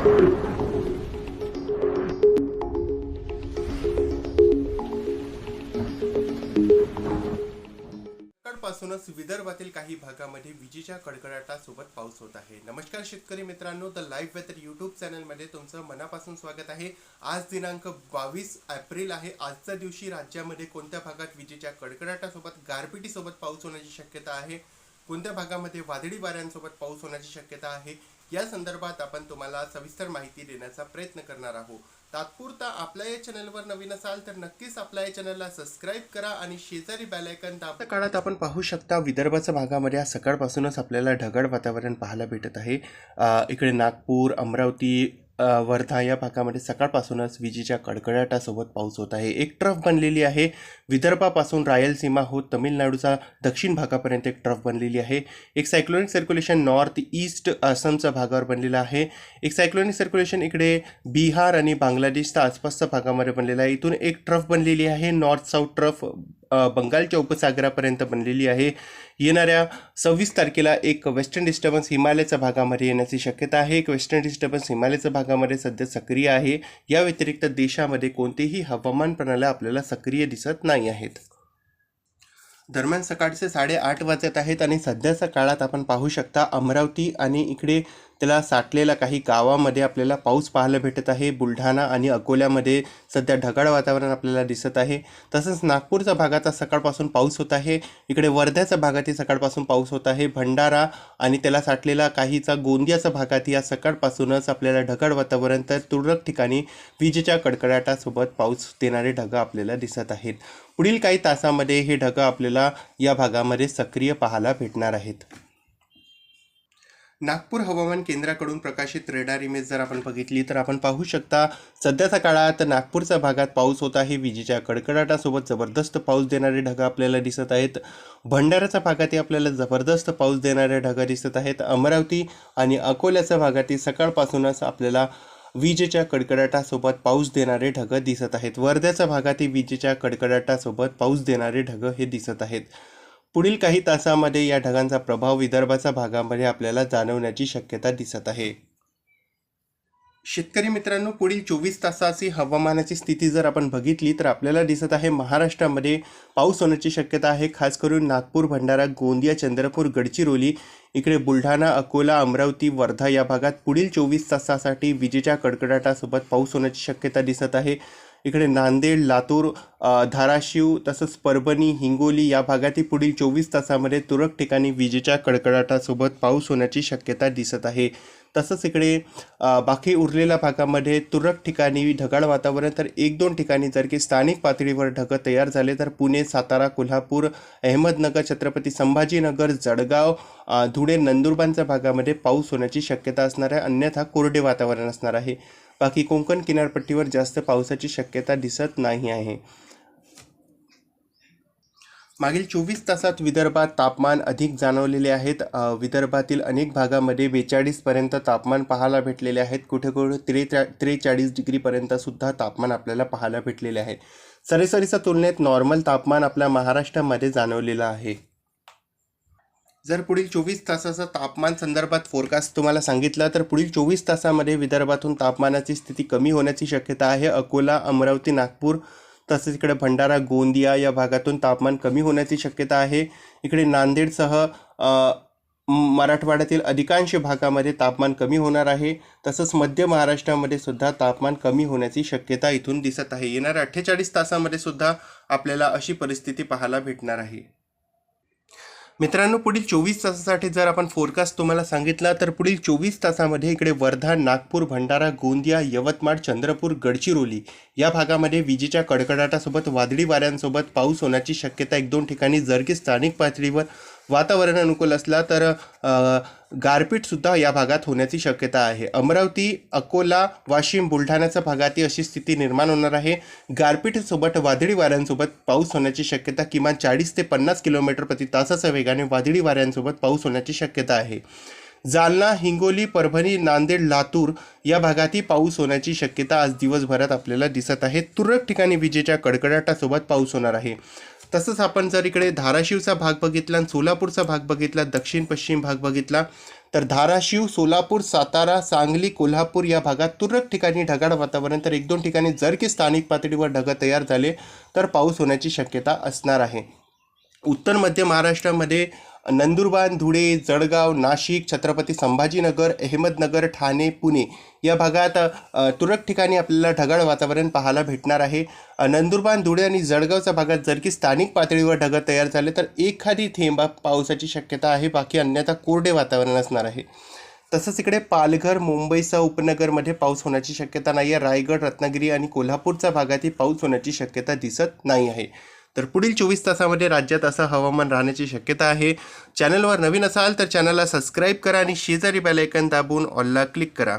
सकाळपासूनच विदर्भातील काही भागामध्ये विजेच्या कडकडाटासोबत पाऊस होत आहे. नमस्कार शेतकरी मित्रांनो द लाईव्ह वेदर यूट्यूब चॅनलमध्ये तुमचं मनापासून स्वागत आहे. आज दिनांक बावीस एप्रिल आहे. आजच्या दिवशी राज्यामध्ये कोणत्या भागात विजेच्या कडकडाटासोबत गारपिटीसोबत पाऊस होण्याची शक्यता आहे? कोणत्या भागामध्ये वादळी वाऱ्यांसोबत पाऊस होण्याची शक्यता आहे? या संदर्भात आपण तुम्हाला सविस्तर माहिती देण्याचा प्रयत्न करणार आहोत. तात्पुरता आपल्या या चॅनलवर नवीन असाल तर नक्कीच आपल्या या चॅनलला सबस्क्राईब करा आणि शेजारी बॅलायकन दाबा काळात आपण पाहू शकता विदर्भाच्या भागामध्ये आज सकाळपासूनच आपल्याला ढगाळ वातावरण पाहायला भेटत आहे. इकडे नागपूर अमरावती वर्धा या भागामध्ये सकाळपासूनच विजेच्या कडकडाटासोबत पाऊस होत आहे. एक ट्रफ बनलेली आहे. विदर्भापासून रायलसीमा होत तमिळनाडूचा दक्षिण भागापर्यंत एक ट्रफ बनलेली आहे. एक सायक्लोनिक सर्क्युलेशन नॉर्थ ईस्ट आसामच्या भागावर बनलेलं आहे. एक सायक्लोनिक सर्क्युलेशन इकडे बिहार आणि बांगलादेशच्या आसपासच्या भागामध्ये बनलेला आहे. इथून एक ट्रफ बनलेली आहे. नॉर्थ साऊथ ट्रफ बंगालच्या उपसागरापर्यंत बनलेली आहे. येणाऱ्या सव्वीस तारखेला एक वेस्टर्न डिस्टर्बन्स हिमालयाच्या भागामध्ये येण्याची शक्यता आहे. एक वेस्टर्न डिस्टर्बन्स हिमालयाच्या भागामध्ये सध्या सक्रिय आहे. या व्यतिरिक्त देशामध्ये कोणतेही हवामान प्रणाल्या आपल्याला सक्रिय दिसत नाही आहेत. दरम्यान सकाळचे साडेआठ वाजत आहेत आणि सध्याच्या काळात आपण पाहू शकता अमरावती आणि इकडे त्याला साठलेल्या काही गावामध्ये आपल्याला पाऊस पाहायला भेटत आहे. बुलढाणा आणि अकोल्यामध्ये सध्या ढगाळ वातावरण आपल्याला दिसत आहे. तसंच नागपूरच्या भागाचा सकाळपासून पाऊस होत आहे. इकडे वर्ध्याच्या भागातही सकाळपासून पाऊस होत आहे. भंडारा आणि त्याला साठलेला काहीचा गोंदियाच्या भागात या सकाळपासूनच आपल्याला ढगाळ वातावरण तर तुरळक ठिकाणी विजेच्या कडकडाटासोबत पाऊस देणारे ढगं आपल्याला दिसत आहेत. पुढील काही तासामध्ये हे ढगं आपल्याला या भागामध्ये सक्रिय पाहायला भेटणार आहेत. नागपूर हवामान केंद्राकडून प्रकाशित रेडार इमेज जर आपण बघितली तर आपण पाहू शकता सध्याच्या काळात नागपूरच्या भागात पाऊस होत आहे. विजेच्या कडकडाटासोबत जबरदस्त पाऊस देणारे ढगं आपल्याला दिसत आहेत. भंडाऱ्याच्या भागातही आपल्याला जबरदस्त पाऊस देणारे ढगं दिसत आहेत. अमरावती आणि अकोल्याच्या भागातही सकाळपासूनच आपल्याला विजेच्या कडकडाटासोबत पाऊस देणारे ढगं दिसत आहेत. वर्ध्याच्या भागातही विजेच्या कडकडाटासोबत पाऊस देणारे ढगं हे दिसत आहेत. पुढील काही तासामध्ये या ढगांचा प्रभाव विदर्भाच्या भागामध्ये आपल्याला जाणवण्याची शक्यता दिसत आहे. शेतकरी मित्रांनो पुढील चोवीस तासाची हवामानाची स्थिती जर आपण बघितली तर आपल्याला दिसत आहे महाराष्ट्रामध्ये पाऊस होण्याची शक्यता आहे. खास करून नागपूर भंडारा गोंदिया चंद्रपूर गडचिरोली इकडे बुलढाणा अकोला अमरावती वर्धा या भागात पुढील चोवीस तासासाठी विजेच्या कडकडाटासोबत पाऊस होण्याची शक्यता दिसत आहे. इकडे नांदेड लातूर धाराशिव तसंच परभणी हिंगोली या भागातही पुढील चोवीस तासामध्ये तुरळक ठिकाणी विजेच्या कडकडाटासोबत पाऊस होण्याची शक्यता दिसत आहे. तसंच इकडे बाकी उरलेल्या भागामध्ये तुरळक ठिकाणी ढगाळ वातावरण तर एक दोन ठिकाणी जर की स्थानिक पातळीवर ढगं तयार झाले तर पुणे सातारा कोल्हापूर अहमदनगर छत्रपती संभाजीनगर जळगाव धुळे नंदुरबारच्या भागामध्ये पाऊस होण्याची शक्यता असणार आहे. अन्यथा कोरडे वातावरण असणार आहे. बाकी कोकण किनारपट्टीवर जास्त पावसाची शक्यता दिसत नाही आहे. मागील चोवीस तासात विदर्भात तापमान अधिक जाणवलेले आहेत. विदर्भातील अनेक भागामध्ये बेचाळीसपर्यंत तापमान पाहायला भेटलेले आहेत कुठे कुठे त्रेचा त्रेचाळीस डिग्रीपर्यंतसुद्धा तापमान आपल्याला पाहायला भेटलेले आहे. सरासरीच्या तुलनेत नॉर्मल तापमान आपल्या महाराष्ट्रामध्ये जाणवलेलं आहे. जर पुढील चोवीस तासाचा तापमान संदर्भात फोरकास्ट तुम्हाला सांगितला तर पुढील चोवीस तासामध्ये विदर्भातून तापमानाची स्थिती कमी होण्याची शक्यता आहे. अकोला अमरावती नागपूर तसेच इकडे भंडारा गोंदिया या भागातून तापमान कमी होण्याची शक्यता आहे. इकडे नांदेडसह मराठवाड्यातील अधिकांश भागामध्ये तापमान कमी होणार आहे. तसंच मध्य महाराष्ट्रामध्ये सुद्धा तापमान कमी होण्याची शक्यता इथून दिसत आहे. येणाऱ्या अठ्ठेचाळीस तासामध्ये सुद्धा आपल्याला अशी परिस्थिती पाहायला भेटणार आहे. मित्रांनो पुढील चोवीस तासासाठी जर आपण फोरकास्ट तुम्हाला सांगितला तर पुढील चोवीस तासामध्ये इकडे वर्धा नागपूर भंडारा गोंदिया यवतमाळ चंद्रपूर गडचिरोली या भागामध्ये विजेच्या कडकडाटासोबत वादळी वाऱ्यांसोबत पाऊस होण्याची शक्यता एक दोन ठिकाणी जर की स्थानिक पातळीवर वातावरण अनुकूल असला तर गारपीटसुद्धा या भागात होण्याची शक्यता आहे. अमरावती अकोला वाशिम बुलढाण्याच्या भागातही अशी स्थिती निर्माण होणार आहे. गारपीटसोबत वादळी वाऱ्यांसोबत पाऊस होण्याची शक्यता किमान चाळीस ते पन्नास किलोमीटर प्रति तासाच्या वेगाने वादळी वाऱ्यांसोबत पाऊस होण्याची शक्यता आहे. जालना हिंगोली परभणी नांदेड लातूर या भागातही पाऊस होण्याची शक्यता आज दिवसभरात आपल्याला दिसत आहे. तुरळक ठिकाणी विजेच्या कडकडाटासोबत पाऊस होणार आहे. तसंच आपण जर इकडे धाराशिवचा भाग बघितला आणि सोलापूरचा भाग बघितला दक्षिण पश्चिम भाग बघितला तर धाराशिव सोलापूर सातारा सांगली कोल्हापूर या भागात तुरळक ठिकाणी ढगाळ वातावरण. तर एक दोन ठिकाणी जर की स्थानिक पातळीवर ढग तयार झाले तर पाऊस होण्याची शक्यता असणार आहे. उत्तर मध्य महाराष्ट्रामध्ये नंदुरबार धुळे जळगाव नाशिक छत्रपती संभाजीनगर अहमदनगर ठाणे पुणे या भागात तुरळक ठिकाणी आपल्याला ढगाळ वातावरण पाहायला भेटणार आहे. नंदुरबार धुळे आणि जळगावच्या भागात जर की स्थानिक पातळीवर ढग तयार झाले तर एखादी थेंबा पावसाची शक्यता आहे. बाकी अन्यथा कोरडे वातावरण असणार आहे. तसंच इकडे पालघर मुंबईसह उपनगरमध्ये पाऊस होण्याची शक्यता नाही आहे रायगड रत्नागिरी आणि कोल्हापूरच्या भागातही पाऊस होण्याची शक्यता दिसत नाही आहे. तर पुढील चोवीस तासामध्ये राज्यात असं हवामान राहण्याची शक्यता आहे. चॅनलवर नवीन असाल तर चॅनलला सबस्क्राईब करा आणि शेजारी बेलायकन दाबून ऑलला क्लिक करा.